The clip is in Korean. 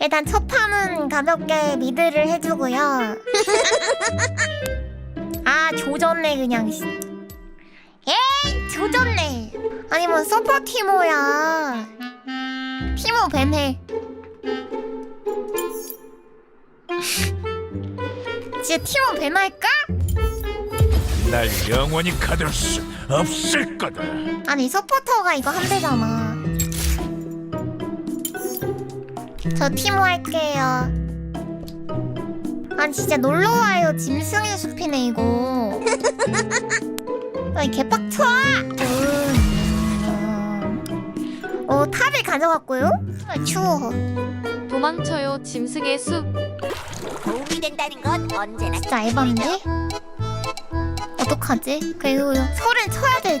일단 첫 판은 가볍게 미드를 해주고요. 아 조졌네 그냥. 씨. 에이 조졌네. 아니 뭐 서퍼 티모야. 티모 뱀해. 진짜 티모 뱀할까? 날 영원히 가둘 수 없을 거다. 아니 서포터가 이거 한 대잖아. 저 티모 할게요. 아니 진짜 놀러 와요 짐승의 숲이네 이거. 아이 개빡쳐. 음. 어 탑을 가져갔고요. 아, 추워. 도망쳐요 짐승의 숲 도움이 된다는 건 언제나 진짜 에반데? 어떡하지? 그리고 소리를 쳐야 될